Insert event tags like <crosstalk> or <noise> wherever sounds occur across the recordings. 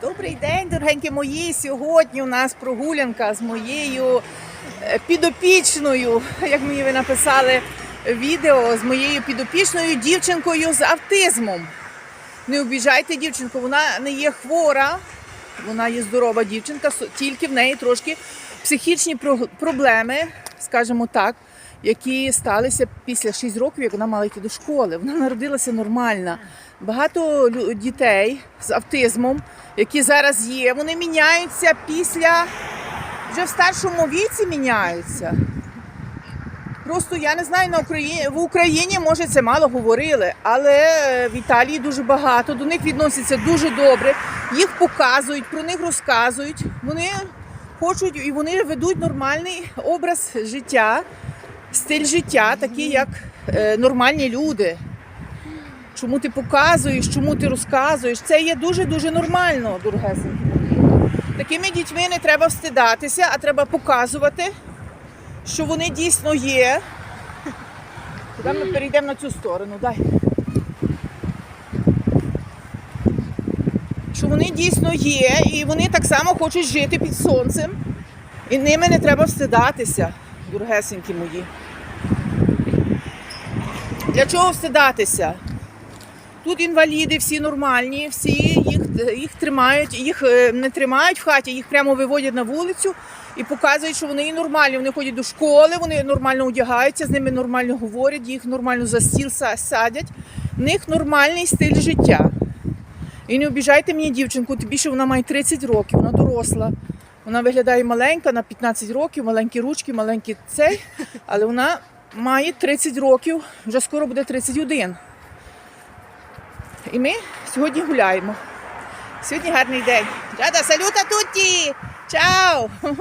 Добрий день, дорогенькі мої. Сьогодні у нас прогулянка з моєю е, підопічною, як мені ви написали відео, з моєю підопічною дівчинкою з автизмом. Не обіжайте дівчинку, вона не є хвора, вона є здорова дівчинка, тільки в неї трошки психічні проблеми, скажімо так, які сталися після 6 років, як вона мала йти до школи. Вона народилася нормальна. Багато дітей з автизмом, які зараз є, вони міняються після вже в старшому віці міняються. Просто я не знаю на Україні в Україні, може, це мало говорили, але в Італії дуже багато. До них відносяться дуже добре. Їх показують, про них розказують. Вони хочуть і вони ведуть нормальний образ життя, стиль життя, такий, як е, нормальні люди. Чому ти показуєш, чому ти розказуєш? Це є дуже-дуже нормально, дорогесенькі. Такими дітьми не треба встидатися, а треба показувати, що вони дійсно є. Куди ми перейдемо на цю сторону? Дай. Що вони дійсно є, і вони так само хочуть жити під сонцем. І ними не треба встидатися, дорогесенькі мої. Для чого встидатися? Тут інваліди всі нормальні, всі їх, їх тримають, їх е, не тримають в хаті, їх прямо виводять на вулицю і показують, що вони нормальні. Вони ходять до школи, вони нормально одягаються, з ними нормально говорять, їх нормально за стіл садять. В них нормальний стиль життя. І не обіжайте мені дівчинку, тим більше вона має 30 років, вона доросла. Вона виглядає маленька на 15 років, маленькі ручки, маленький цей, але вона має 30 років, вже скоро буде 31. І ми сьогодні гуляємо. Сьогодні гарний день. Джада, салюта тутті! Чао! <laughs>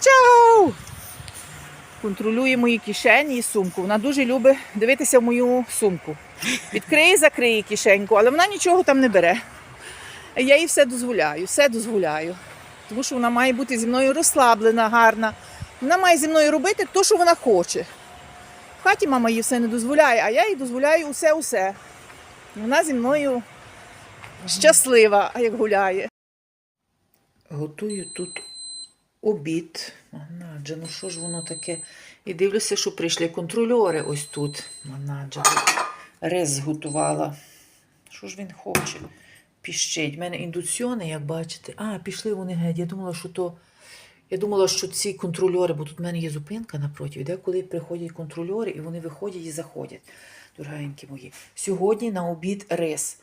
Чао! Контролює мої кишені і сумку. Вона дуже любить дивитися в мою сумку. Відкриє, закриє кишеньку, але вона нічого там не бере. Я їй все дозволяю, все дозволяю. Тому що вона має бути зі мною розслаблена, гарна. Вона має зі мною робити те, що вона хоче. В хаті мама їй все не дозволяє, а я їй дозволяю усе-усе. Вона зі мною щаслива, а як гуляє. Готую тут обід. Манаджа, ну що ж воно таке? І дивлюся, що прийшли контрольори ось тут. Манаджа рис зготувала. Що ж він хоче? Піщить. У мене індуціони, як бачите. А, пішли вони геть. Я думала, що то. Я думала, що ці контрольори, бо тут в мене є зупинка напроти, де коли приходять контрольори і вони виходять і заходять, дорогенькі мої. Сьогодні на обід рис.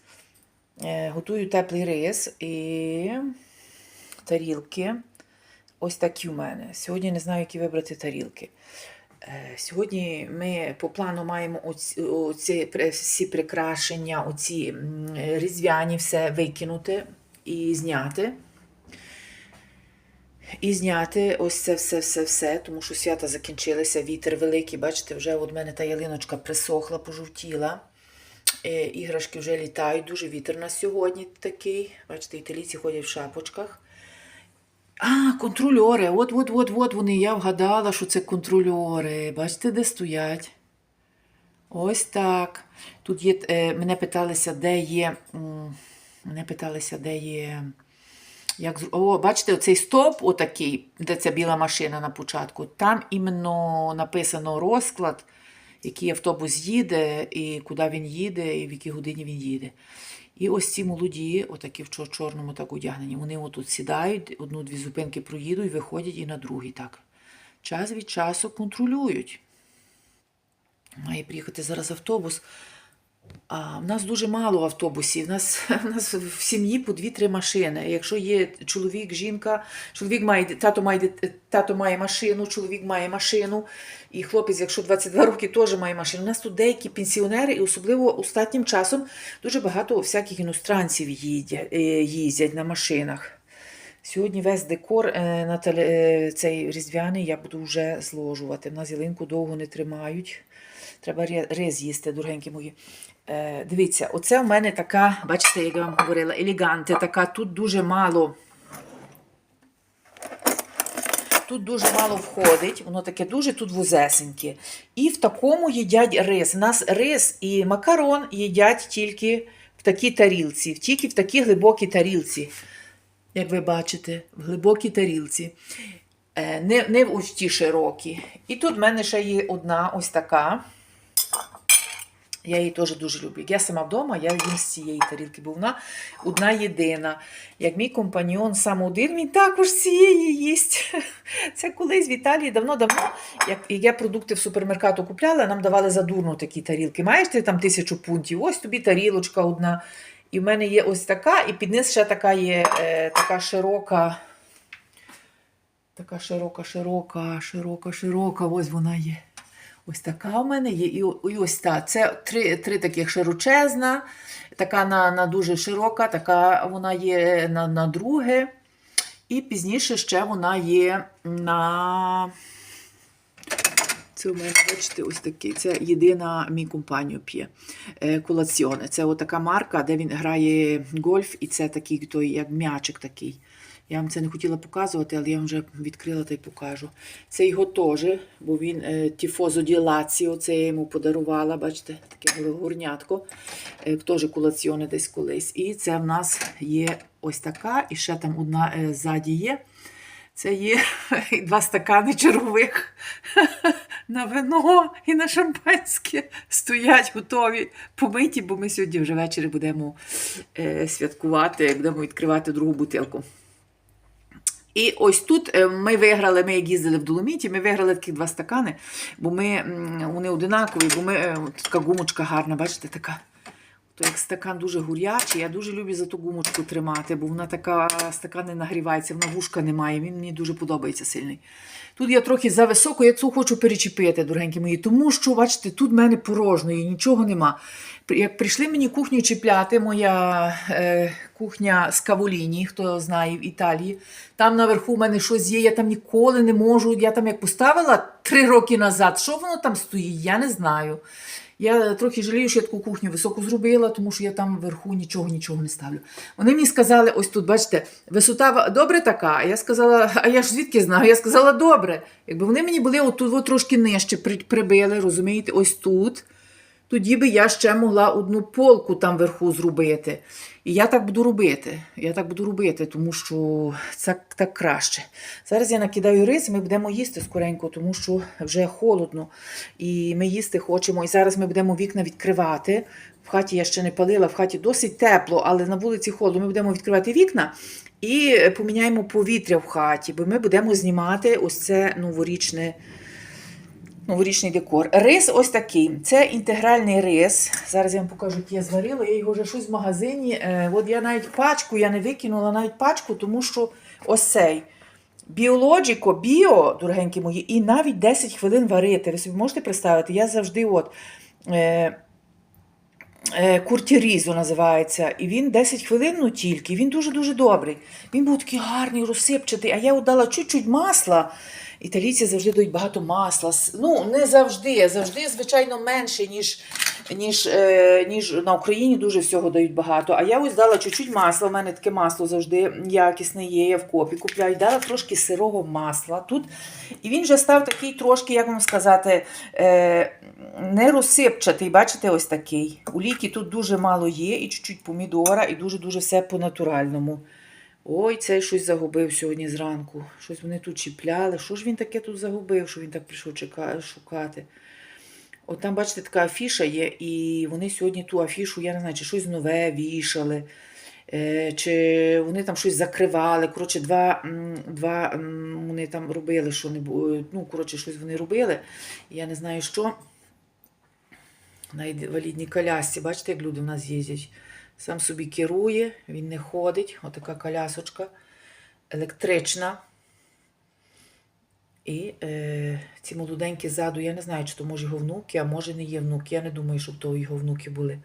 Е, готую теплий рис і тарілки. Ось такі у мене. Сьогодні не знаю, які вибрати тарілки. Е, Сьогодні ми по плану маємо оці, оці всі прикрашення, оці різдвяні все викинути і зняти. І зняти ось це все, все, все, тому що свята закінчилися, вітер великий. Бачите, вже от мене та ялиночка присохла, пожовтіла. Е, Іграшки вже літають, дуже вітер на сьогодні такий. Бачите, італійці ходять в шапочках. А, контрольори. От, от, от, от вони. Я вгадала, що це контрольори. Бачите, де стоять? Ось так. Тут є, е, мене питалися, де є. Мене питалися, де є. Як, о, бачите, оцей стоп, отакий, де ця біла машина на початку. Там іменно написано розклад, який автобус їде, і куди він їде, і в якій годині він їде. І ось ці молоді, отакі в чорному так одягнені, вони отут сідають, одну-дві зупинки проїдуть, виходять і на другий так. Час від часу контролюють. Має приїхати зараз автобус. А в нас дуже мало автобусів. У нас, <laughs> в нас в сім'ї по дві-три машини. Якщо є чоловік, жінка, чоловік має тато має тато має машину, чоловік має машину, і хлопець, якщо 22 роки, теж має машину. У нас тут деякі пенсіонери, і особливо останнім часом дуже багато всяких іностранців е, їздять на машинах. Сьогодні весь декор е, на е, цей різдвяний я буду вже зложувати. В нас ялинку довго не тримають. Треба рис їсти, дорогенькі мої. Е, дивіться, оце в мене така, бачите, як я вам говорила, елеганте, така, тут дуже мало. Тут дуже мало входить, воно таке дуже тут вузесеньке. І в такому їдять рис. У нас рис і макарон їдять тільки в такій тарілці, тільки в такій глибокій тарілці. Як ви бачите, в глибокій тарілці. Е, Не, не в ті широкі. І тут в мене ще є одна ось така. Я її теж дуже люблю. Я сама вдома, я їм з цієї тарілки, бо вона одна єдина. Як мій компаньон сам один, він також цієї їсть. <laughs> Це колись в Італії давно-давно, як я продукти в супермеркату купляла, нам давали задурно такі тарілки. Маєш ти там тисячу пунктів, ось тобі тарілочка одна. І в мене є ось така, і під низ ще така є е, така широка. Така широка, широка, широка, широка. Ось вона є. Ось така у мене є. І, і ось та. Це три, три таких широчезна, така на, на дуже широка, така вона є на, на друге. І пізніше ще вона є на. Це у мене, бачите, ось такий. Це єдина мій компанію п'є. Е, Колаціоне. Це отака марка, де він грає гольф, і це такий той, як м'ячик такий. Я вам це не хотіла показувати, але я вам вже відкрила та й покажу. Це його теж, бо він тіфозо ді Лаціо, це я йому подарувала, бачите, таке горнятко. Е, теж колаціоне десь колись. І це в нас є ось така, і ще там одна е, ззаді є. Це є <laughs> два стакани чергових <laughs> на вино і на шампанське стоять готові, помиті, бо ми сьогодні вже ввечері будемо е, святкувати, будемо відкривати другу бутилку. І ось тут е, ми виграли, ми як їздили в Доломіті, ми виграли такі два стакани, бо ми, вони одинакові, бо ми е, така гумочка гарна, бачите, така. То як стакан дуже гурячий, я дуже люблю за ту гумочку тримати, бо вона така, стакан не нагрівається, вона вушка не має, він мені дуже подобається сильний. Тут я трохи зависоко, я цю хочу перечепити, дорогенькі мої, тому що, бачите, тут в мене порожньої, нічого нема. Як прийшли мені кухню чіпляти, моя е, кухня з Каволіні, хто знає в Італії, там наверху в мене щось є, я там ніколи не можу. Я там як поставила три роки назад, що воно там стоїть, я не знаю. Я трохи жалію, що я таку кухню високу зробила, тому що я там вверху нічого нічого не ставлю. Вони мені сказали, ось тут, бачите, висота добре така. А я сказала, а я ж звідки знаю? Я сказала, добре. Якби вони мені були отут от трошки нижче прибили, розумієте, ось тут. Тоді би я ще могла одну полку там вверху зробити. І я так буду робити. Я так буду робити, тому що це так краще. Зараз я накидаю рис, ми будемо їсти скоренько, тому що вже холодно. І ми їсти хочемо. І зараз ми будемо вікна відкривати. В хаті я ще не палила, в хаті досить тепло, але на вулиці холодно. Ми будемо відкривати вікна і поміняємо повітря в хаті, бо ми будемо знімати ось це новорічне. Новорічний декор. Рис ось такий. Це інтегральний рис. Зараз я вам покажу, як я зварила. Я його вже щось в магазині. Е, от я навіть пачку, я не викинула навіть пачку, тому що ось цей. Біологіко, біо, дорогенькі мої, і навіть 10 хвилин варити. Ви собі можете представити? Я завжди от. Е, Куртірізо називається. І він 10 хвилин ну тільки. Він дуже-дуже добрий. Він був такий гарний, розсипчатий, а я от дала чуть-чуть масла. Італійці завжди дають багато масла. Ну, не завжди, завжди, звичайно, менше, ніж, ніж, е, ніж на Україні дуже всього дають багато. А я ось дала чуть-чуть масла. У мене таке масло завжди якісне є. Я в копі купляю. Дала трошки сирого масла тут. І він вже став такий трошки, як вам сказати, е, не розсипчатий. Бачите, ось такий. Олійки тут дуже мало є, і чуть-чуть помідора, і дуже-дуже все по-натуральному. Ой, цей щось загубив сьогодні зранку. Щось вони тут чіпляли. Що ж він таке тут загубив, що він так прийшов шукати? От там, бачите, така афіша є, і вони сьогодні ту афішу, я не знаю, чи щось нове вішали, е, чи вони там щось закривали. Коротше, два, два вони там робили, що не бу- ну, коротше, щось вони робили. Я не знаю що. На інвалідній колясці, бачите, як люди в нас їздять. Сам собі керує, він не ходить. Отака колясочка електрична. І е, ці молоденькі ззаду, я не знаю, чи то може його внуки, а може не є внуки. Я не думаю, щоб то його внуки були.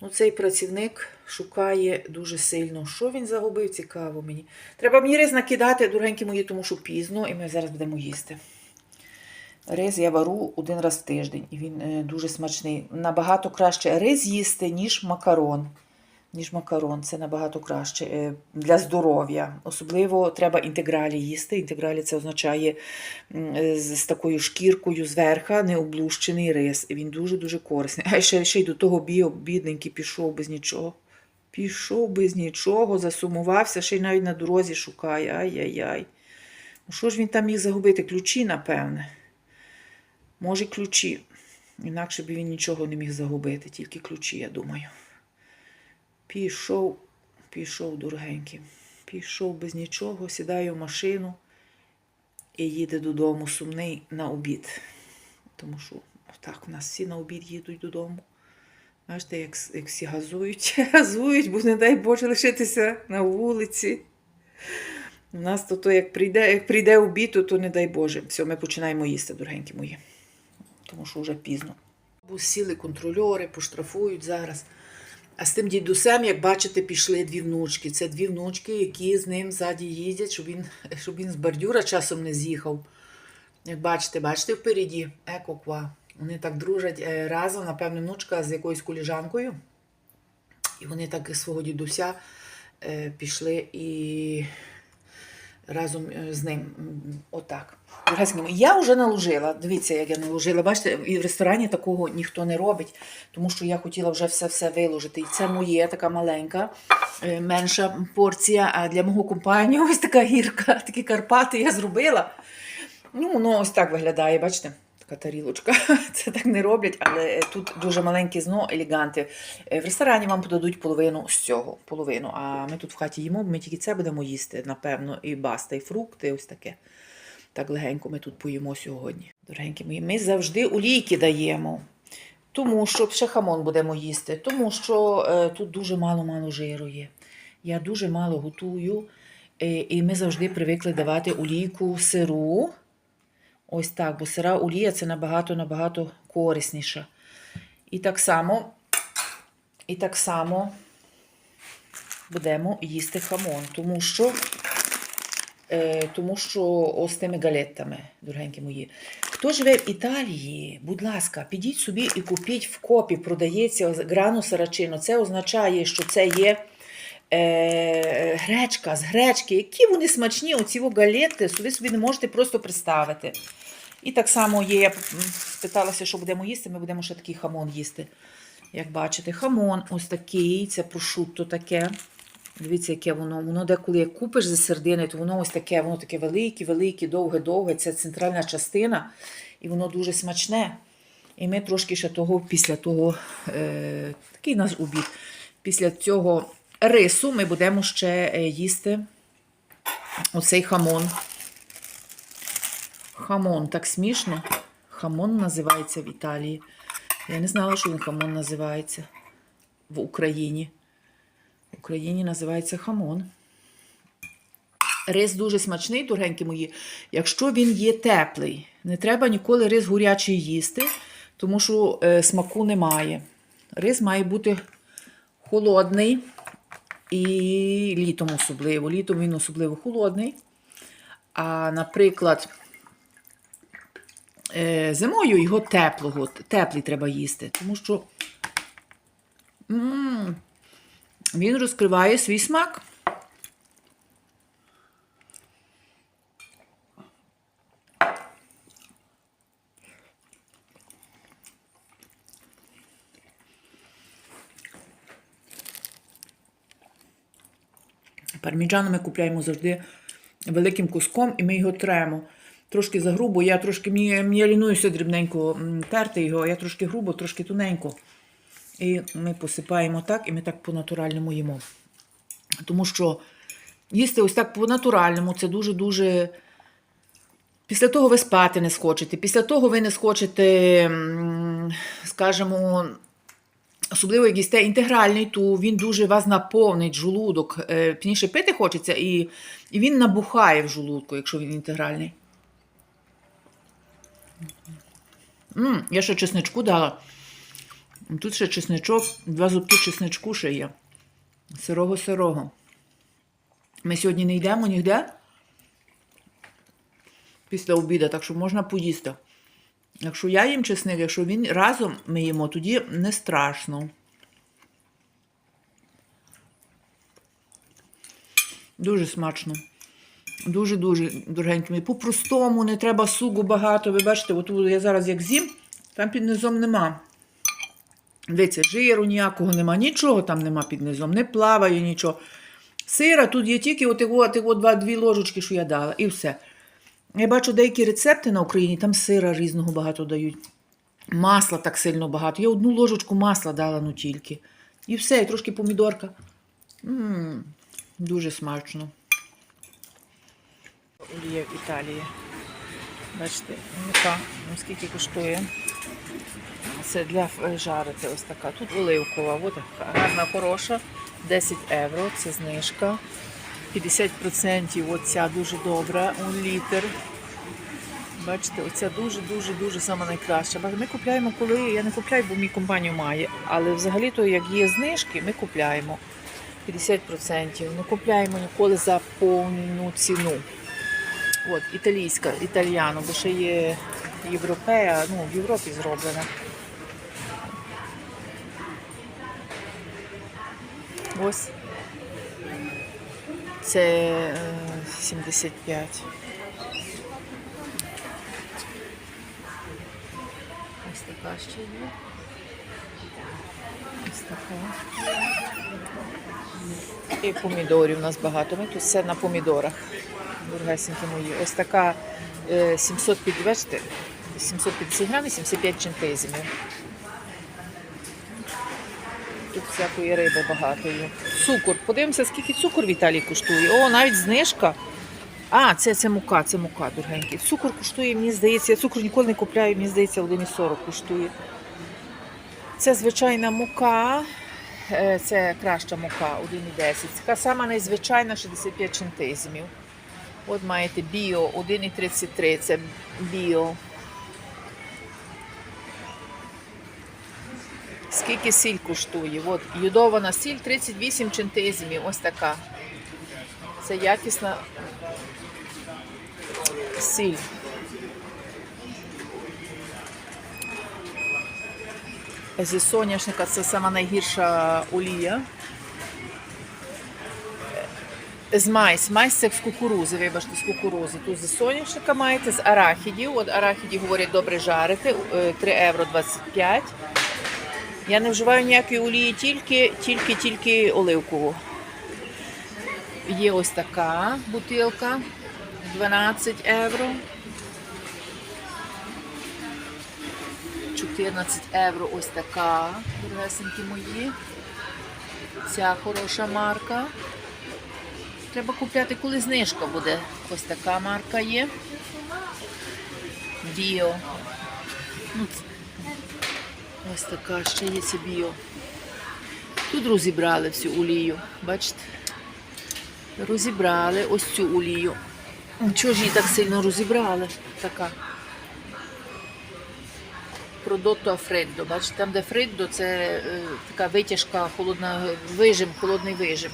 Ну, цей працівник шукає дуже сильно. Що він загубив, цікаво мені. Треба мені рис накидати, дорогенькі мої, тому що пізно, і ми зараз будемо їсти. Рис я вару один раз в тиждень, і він е, дуже смачний. Набагато краще рис їсти, ніж макарон. Ніж макарон. Це набагато краще е, для здоров'я. Особливо треба інтегралі їсти. Інтегралі це означає е, з, такою шкіркою зверха, необлущений рис. Він дуже-дуже корисний. А ще, ще й до того біо, бідненький пішов без нічого. Пішов без нічого, засумувався, ще й навіть на дорозі шукає. Ай-яй-яй. Ну що ж він там міг загубити? Ключі, напевне. Може, ключі. Інакше б він нічого не міг загубити, тільки ключі, я думаю. Пішов, пішов дорогенький. Пішов без нічого, сідає в машину і їде додому сумний на обід. Тому що так, у нас всі на обід їдуть додому. Бачите, як, як всі газують, <laughs> газують, бо не дай Боже лишитися на вулиці. У нас то, то як прийде, як прийде обід, то, то не дай Боже. Все, ми починаємо їсти, дорогенькі мої. Тому що вже пізно. Сіли контрольори, поштрафують зараз. А з тим дідусем, як бачите, пішли дві внучки. Це дві внучки, які з ним ззаді їздять, щоб він, щоб він з бордюра часом не з'їхав. Як бачите, бачите впереді, екоква. Вони так дружать е, разом, напевно, внучка з якоюсь коліжанкою. І вони так свого дідуся е, пішли і разом е, з ним. Отак. Я вже наложила. Дивіться, як я наложила. Бачите, і в ресторані такого ніхто не робить, тому що я хотіла вже все-все виложити. І це моє така маленька, е, менша порція. А для мого компанію <laughs> ось така гірка, такі Карпати я зробила. Ну, воно ось так виглядає, бачите? Така тарілочка. <laughs> Це так не роблять, але е, тут дуже маленькі зно, елеганти. Е, В ресторані вам подадуть половину з цього. Половину. А ми тут в хаті їмо, ми тільки це будемо їсти, напевно, і баста, і фрукти, ось таке. Так легенько ми тут поїмо сьогодні. Дорогенькі мої, ми завжди олійки даємо. Тому що ще хамон будемо їсти, тому що е, тут дуже мало-мало жиру є. Я дуже мало готую, е, і ми завжди привикли давати олійку сиру. Ось так, бо сира олія це набагато-набагато корисніше. І так само, і так само будемо їсти хамон, тому що, е, тому що ось тими галеттами, дорогенькі мої. Хто живе в Італії, будь ласка, підіть собі і купіть в копі, продається грану сарачино. Це означає, що це є е, гречка з гречки. Які вони смачні, оці галети, собі собі не можете просто представити. І так само є, я питалася, що будемо їсти, ми будемо ще такий хамон їсти. Як бачите, хамон ось такий, це прошутто таке. Дивіться, яке воно. Воно деколи як купиш за сердини, то воно ось таке, воно таке велике, велике, довге, довге. Це центральна частина, і воно дуже смачне. І ми трошки ще того, після того, е, такий наш обід. Після цього рису ми будемо ще е, їсти оцей хамон. Хамон, так смішно. Хамон називається в Італії. Я не знала, що він хамон називається в Україні. В Україні називається хамон. Рис дуже смачний, дорогенькі мої. Якщо він є теплий, не треба ніколи рис гурячий їсти, тому що е, смаку немає. Рис має бути холодний і літом особливо. Літом він особливо холодний. А, наприклад, зимою його теплого, теплий треба їсти, тому що він розкриває свій смак. Парміджану ми купляємо завжди великим куском, і ми його тремо. Трошки загрубо, я трошки мені, дрібненько терти його, я трошки грубо, трошки тоненько. І ми посипаємо так, і ми так по-натуральному їмо. Тому що їсти ось так по-натуральному це дуже-дуже. Після того ви спати не схочете. Після того ви не схочете, скажімо, особливо як їсте інтегральний, то він дуже вас наповнить жолудок. Е, Пізніше пити хочеться, і, і він набухає в жолудку, якщо він інтегральний. М я ще чесничку дала. Тут ще чесничок, два зубки чесничку ще є. Сирого-сирого. Ми сьогодні не йдемо ніде після обіду, так що можна поїсти. Якщо я їм чесник, якщо він разом ми їмо, тоді не страшно. Дуже смачно. Дуже-дуже дорогенькими. По-простому, не треба сугу багато. Ви бачите, от я зараз як з'їм, там під низом нема. Дивіться, жиру ніякого нема, нічого там нема під низом, не плаває нічого. Сира тут є тільки от, от, от два, дві ложечки, що я дала, і все. Я бачу деякі рецепти на Україні, там сира різного багато дають. Масла так сильно багато. Я одну ложечку масла дала, ну тільки. І все, і трошки помідорка. м дуже смачно. Олія в Італії. Бачите, яка, ну, скільки коштує. Це для е, жарити ось така. Тут оливкова, от така гарна, хороша. 10 євро, це знижка. 50% оця дуже добра, un літр. Бачите, оця дуже-дуже дуже сама найкраща. Ми купляємо, коли я не купляю, бо мій компанію має. Але взагалі-то, як є знижки, ми купляємо 50%. Не купляємо ніколи за повну ціну. От, італійська, італіано, бо ще є європея, ну, в Європі зроблена. Ось. Це е, 75. Ось така ще є. І помідорів у нас багато. Ми тут все на помідорах. Дорогесенькі мої. Ось така е, 750, бачите, 750 грамів, 75 центизмів. Тут всякої риби багато є. Цукор. Подивимося, скільки цукор в Італії коштує. О, навіть знижка. А, це, це мука, це мука, дорогенький. Цукор коштує, мені здається, я цукор ніколи не купляю, мені здається, 1,40 коштує. Це звичайна мука. Е, Це краща мука 1,10. Така сама найзвичайна 65 центизмів. От маєте біо 1,33. Це біо. Скільки сіль коштує? От йодована сіль 38 центизмів. Ось така. Це якісна сіль. Зі соняшника це сама найгірша олія. З майс. Майс це з кукурузи, вибачте, з кукурузи. Тут зі соняшника маєте, з арахідів. От арахіді говорять добре жарити. е, 3 євро 25. Я не вживаю ніякої олії, тільки, тільки, тільки оливкову. Є ось така бутилка 12 євро. 14 євро ось така, дорогесенькі мої. Ця хороша марка. Треба купляти, коли знижка буде. Ось така марка є. Біо. Ну, ось така ще є це біо. Тут розібрали всю олію. Бачите? Розібрали ось цю олію. Чого ж її так сильно розібрали? Така. Продотто Фреддо. Бачите, там, де Фреддо, це е, така витяжка, холодна, вижим, холодний вижим.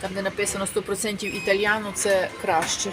Там, де написано 100% італіано, це краще.